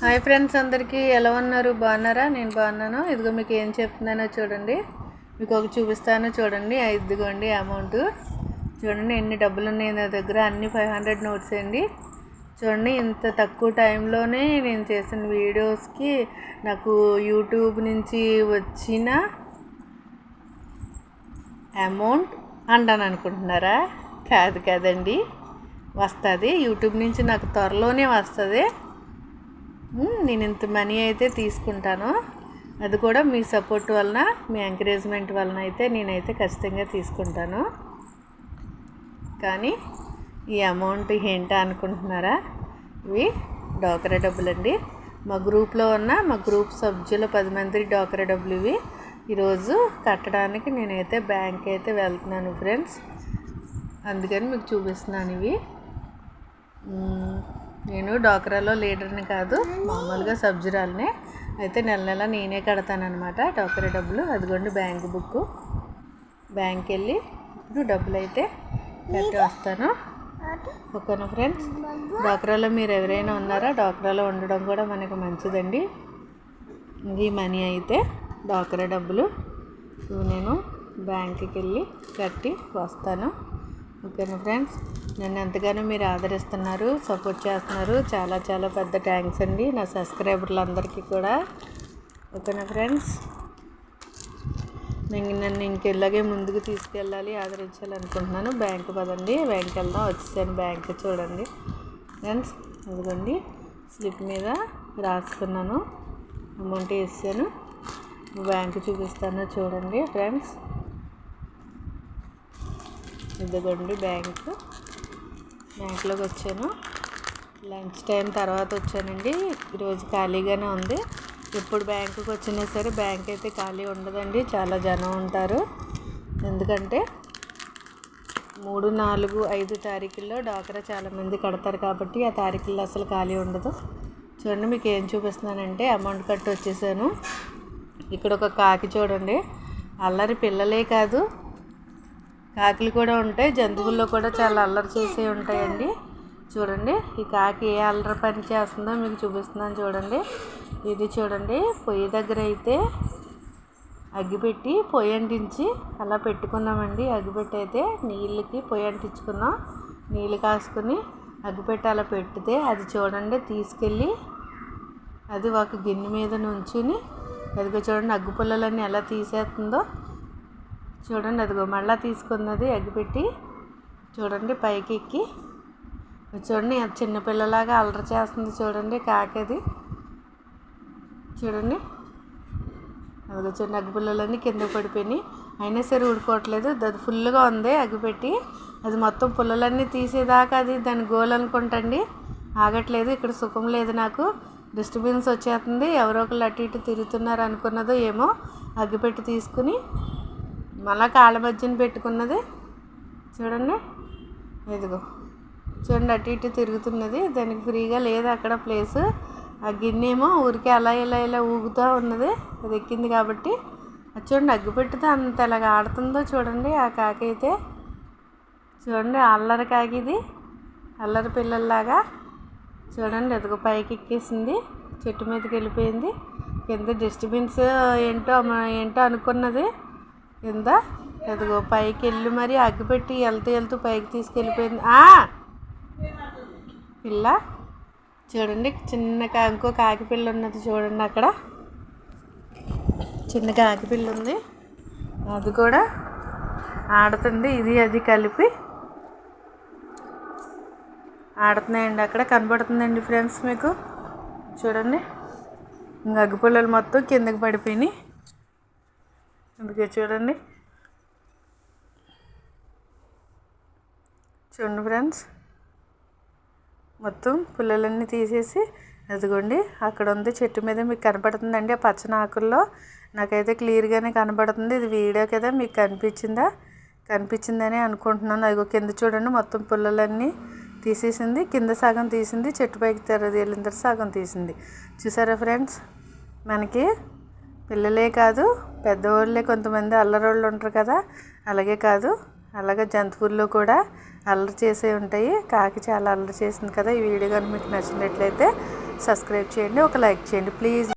Hi friends అందరికీ ఎలా ఉన్నారు? బాగున్నారా? నేను బాగున్నాను. ఇదిగో మీకు ఏం చెప్తున్నానో చూడండి. మీకు ఒక చూపిస్తాను చూడండి. ఇదిగోండి అమౌంట్ చూడండి ఎన్ని డబ్బులు ఉన్నాయి నా దగ్గర. అన్ని ఫైవ్ హండ్రెడ్ నోట్స్ అండి. చూడండి ఇంత తక్కువ టైంలోనే నేను చేసిన వీడియోస్కి నాకు యూట్యూబ్ నుంచి వచ్చిన అమౌంట్ అంటాను అనుకుంటున్నారా? కాదు కాదండి. వస్తుంది. యూట్యూబ్ నుంచి నాకు త్వరలోనే వస్తుంది. నేను ఇంత మనీ అయితే తీసుకుంటాను. అది కూడా మీ సపోర్ట్ వలన మీ ఎంకరేజ్మెంట్ వలన అయితే నేనైతే ఖచ్చితంగా తీసుకుంటాను. కానీ ఈ అమౌంట్ ఏంటా అనుకుంటున్నారా? ఇవి డోకరా డబ్బులండి. మా గ్రూప్లో ఉన్న మా గ్రూప్ సభ్యుల పది మంది డోకరా డబ్బులు ఇవి. ఈరోజు కట్టడానికి నేనైతే బ్యాంక్ అయితే వెళ్తున్నాను ఫ్రెండ్స్ అందుకని మీకు చూపిస్తున్నాను ఇవి. నేను డోకరాలో లీడర్ని కాదు మామూలుగా సబ్జురాలనే. అయితే నెల నెల నేనే కడతానమాట డోకరా డబ్బులు. అదిగోండి బ్యాంక్ బుక్ బ్యాంక్ వెళ్ళి ఇప్పుడు డబ్బులు అయితే కట్టి వస్తాను. ఓకేనా ఫ్రెండ్స్? డోకరాలో మీరు ఎవరైనా ఉన్నారా? డోకరాలో ఉండడం కూడా మనకు మంచిదండి. ఈ మనీ అయితే డోకరా డబ్బులు. నేను బ్యాంక్కి వెళ్ళి కట్టి వస్తాను. ఓకేనా ఫ్రెండ్స్. నన్ను ఎంతగానో మీరు ఆదరిస్తున్నారు సపోర్ట్ చేస్తున్నారు. చాలా చాలా పెద్ద థ్యాంక్స్ అండి నా సబ్స్క్రైబర్లు అందరికీ కూడా ఓకేనా ఫ్రెండ్స్. నేను నన్ను ఇంకెలాగే ముందుకు తీసుకెళ్ళాలి ఆదరించాలి అనుకుంటున్నాను బ్యాంకు పదండి. బ్యాంక్ వెళ్దాం వచ్చేసాను బ్యాంక్ చూడండి. ఫ్రెండ్స్ అదిగోండి స్లిప్ మీద రాసుకున్నాను అమౌంట్ వేసాను. బ్యాంకు చూపిస్తాను చూడండి ఫ్రెండ్స్. ఇదిగోండి బ్యాంకు. బ్యాంకులోకి వచ్చాను. లంచ్ టైం తర్వాత వచ్చానండి. ఈరోజు ఖాళీగానే ఉంది. ఇప్పుడు బ్యాంకుకి వచ్చినా సరే బ్యాంక్ అయితే ఖాళీ ఉండదండి. చాలా జనం ఉంటారు. ఎందుకంటే మూడు నాలుగు ఐదు తారీఖుల్లో డాక్రా చాలామంది కడతారు కాబట్టి ఆ తారీఖుల్లో అసలు ఖాళీ ఉండదు. చూడండి మీకు ఏం చూపిస్తున్నానంటే అమౌంట్ కట్టి వచ్చేసాను ఇక్కడ ఒక కాకి చూడండి. అల్లరి పిల్లలే కాదు. కాకులు కూడా ఉంటాయి. జంతువుల్లో కూడా చాలా అల్లరి చేసే ఉంటాయండి. చూడండి ఈ కాకి ఏ అల్లరి పని చేస్తుందో మీకు చూపిస్తున్నాను చూడండి. ఇది చూడండి పొయ్యి దగ్గర అయితే అగ్గిపెట్టి పొయ్యి అంటించి అలా పెట్టుకున్నామండి. అగ్గిపెట్టి అయితే నీళ్ళకి పొయ్యి అంటించుకున్నాం. నీళ్ళు కాసుకుని అగ్గిపెట్టి అలా పెట్టితే అది చూడండి తీసుకెళ్ళి అది ఒక గిన్నె మీద నుంచుని అదిగో చూడండి అగ్గిపుల్లలన్నీ ఎలా తీసేస్తుందో. చూడండి అదిగో మళ్ళీ తీసుకున్నది ఎగ్గిపెట్టి చూడండి పైకి ఎక్కి చూడండి అది చిన్నపిల్లలాగా అల్లరి చేస్తుంది చూడండి కాకేది. చూడండి. అదిగో చూడండి అగ్గిపిల్లలన్నీ కింద పడిపోయినాయి. అయినా సరే ఊడుకోవట్లేదు అది ఫుల్గా ఉంది అగ్గిపెట్టి అది మొత్తం పుల్లలన్నీ తీసేదాకా అది దాని గోల్ అనుకుంటండి. ఆగట్లేదు ఇక్కడ సుఖం లేదు నాకు. డిస్టర్బెన్స్ వచ్చేస్తుంది. ఎవరో ఒకళ్ళు అటు ఇటు తిరుగుతున్నారు అనుకున్నదో ఏమో. అగ్గిపెట్టి తీసుకుని మళ్ళా కాళ్ళ మధ్యన పెట్టుకున్నది. చూడండి. ఇదిగో. చూడండి అటు ఇటు తిరుగుతున్నది. దానికి ఫ్రీగా లేదు అక్కడ ప్లేస్. ఆ గిన్నె ఏమో ఊరికే అలా ఇలా ఇలా ఊగుతూ ఉన్నది. అది ఎక్కింది కాబట్టి. అది చూడండి అగ్గి పెట్టితే అంత ఎలాగ ఆడుతుందో చూడండి ఆ కాకి అయితే. చూడండి అల్లరి కాకి ఇది. అల్లరి పిల్లల్లాగా. చూడండి ఎదుగు పైకి ఎక్కేసింది. చెట్టు మీదకి వెళ్ళిపోయింది. కింద డస్ట్బిన్స్ ఏంటో ఏంటో అనుకున్నది. కింద ఎదుగో పైకి వెళ్ళి మరి అగ్గిపెట్టి వెళ్తూ వెళ్తూ పైకి తీసుకెళ్ళిపోయింది. ఆ! పిల్ల చూడండి చిన్న కా ఇంకో కాకిపిల్ల ఉన్నది చూడండి అక్కడ. చిన్న కాకిపిల్ల ఉంది. అది కూడా ఆడుతుంది. ఇది అది కలిపి ఆడుతున్నాయండి అక్కడ. కనబడుతుందండి ఫ్రెండ్స్ మీకు. చూడండి. ఇంకా మొత్తం కిందకి పడిపోయినాయి. అందుకే చూడండి. చూడండి ఫ్రెండ్స్. మొత్తం పుల్లలన్నీ తీసేసి అదిగోండి అక్కడ ఉంది చెట్టు మీద మీకు కనపడుతుందండి ఆ పచ్చని ఆకుల్లో. నాకైతే క్లియర్గానే కనబడుతుంది ఇది వీడియో కదా మీకు కనిపించిందా? కనిపించిందని అనుకుంటున్నాను. అదిగో కింద చూడండి మొత్తం పుల్లలన్నీ తీసేసింది. కింద సగం తీసింది చెట్టు పైకి తెరది వెళ్ళిన సగం తీసింది. చూసారా ఫ్రెండ్స్? మనకి పిల్లలే కాదు పెద్దవాళ్ళే కొంతమంది అల్లరోళ్ళు ఉంటారు కదా అలాగే కాదు అలాగే జంతువుల్లో కూడా అల్లరి చేసే ఉంటాయి. కాకి చాలా అల్లరి చేసింది కదా ఈ వీడియో కానీ మీకు నచ్చినట్లయితే సబ్స్క్రైబ్ చేయండి ఒక లైక్ చేయండి. ప్లీజ్.